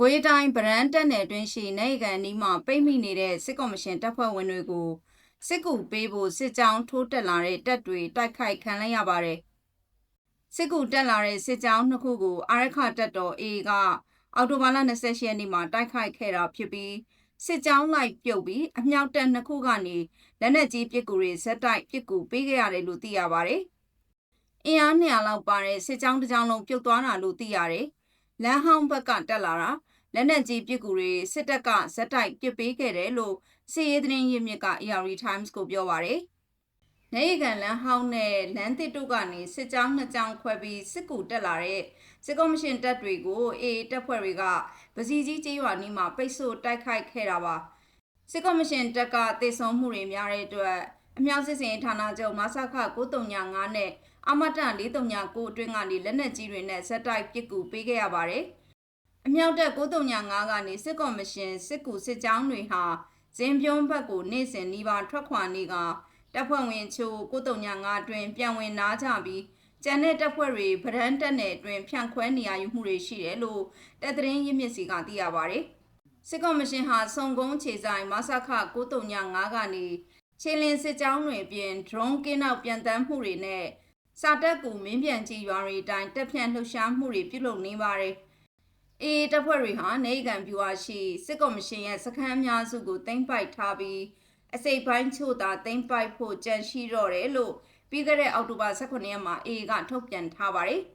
ကွေးတိုင်းဗရန်တက်နယ်တွင်ရှိနိုင်ကန်နီးမှပိတ်မိနေတဲ့စစ်ကော်မရှင်တပ်ဖွဲ့ဝင်တွေကိုစစ်ကူပေးဖို့စစ်ကြောင်းထိုးတက်လာတဲ့တပ်တွေတိုက်ခိုက်ခံလိုက်ရပါတယ်။စစ်ကူတက်လာတဲ့စစ်ကြောင်းနှစ်ခုကိုအာရခတပ်တော် A ကအော်တိုဘာလ28ရက်နေ့မှာတိုက်ခိုက်ခဲ့တာဖြစ်ပြီးစစ်ကြောင်းလိုက်ပြုတ်ပြီးအမြောက်တပ်နှစ်ခုကနေလက်နက်ကြီးပစ်ကူတွေဇက်တိုက်ပစ်ကူပေးခဲ့ရတယ်လို့သိရပါတယ်။အင်အား200လောက်ပါတဲ့စစ်ကြောင်းတစ်ကြောင်းလုံးပြုတ်သွားတာလို့သိရတယ်။ လမ်းဟောင်းဘက်ကတက်လာတာလက်နက်ကြီးပစ်ကူတွေစစ်တပ်ကဇက်တိုက်ပစ်ပေးခဲ့တယ်လို့စီရေးသတင်းရင်းမြစ်က AR Times ကိုပြောပါတယ်။နေရီကန်လမ်းဟောင်းနဲ့လမ်းတစ်တို့ကနေစစ်ကြောင်းနှစ်ကြောင်းခွဲပြီးစစ်ကူတက်လာတဲ့စစ်ကော်မရှင်တပ်တွေကိုအေတပ်ဖွဲ့တွေကပစီကြီးကျေးရွာနီးမှာပိတ်ဆို့တိုက်ခိုက်ခဲ့တာပါ။စစ်ကော်မရှင်တပ်ကတေဆုံးမှုတွေများတဲ့အတွက်အမြောက်စစ်စင်ဌာနချုပ်မဆခ935နဲ့ အမတန်439အတွင်းကနေလက်နက်ကြီးတွေနဲ့ဇက်တိုက်ပစ်ကူပေးခဲ့ရပါတယ်။အမြောက်တပ်935ကနေစစ်ကော်မရှင်စစ်ကူစစ်ကြောင်းတွေဟာဇင်ပြုံးဘက်ကိုနေ့စဉ်နှီးပါထွက်ခွာနေကတပ်ဖွဲ့ဝင်ချို့935အတွင်းပြန်ဝင်နာကြပြီးကျန်တဲ့တပ်ဖွဲ့တွေဗရန်တက်နယ်အတွင်းဖြန့်ခွဲနေရယူမှုတွေရှိတယ်လို့တပ်သတင်းရင်းမြစ်စီကသိရပါဗျ။စစ်ကော်မရှင်ဟာစုံကုန်းခြေဆိုင်မဆခ935ကနေခြေလင်းစစ်ကြောင်းတွေအပြင် drone ကင်းနောက်ပြန်တမ်းမှုတွေနဲ့ စာတက်ကူမင်းပြန်ကြီးရွာတွေအတိုင်းတက်ဖြန့်လှုပ်ရှားမှုတွေပြုလုပ်နေပါတယ်။အေးတပ်ဖွဲ့တွေဟာနေကန်ပြူအားရှိစစ်ကော်မရှင်ရဲ့စခန်းအများစုကိုတင်ပိုက်ထားပြီးအစိပ်ပိုင်းချို့သာတင်ပိုက်ဖို့ကြံရှိတော့တယ်လို့ပြီးခဲ့တဲ့အောက်တိုဘာ18ရက်မှာအေကထုတ်ပြန်ထားပါတယ်။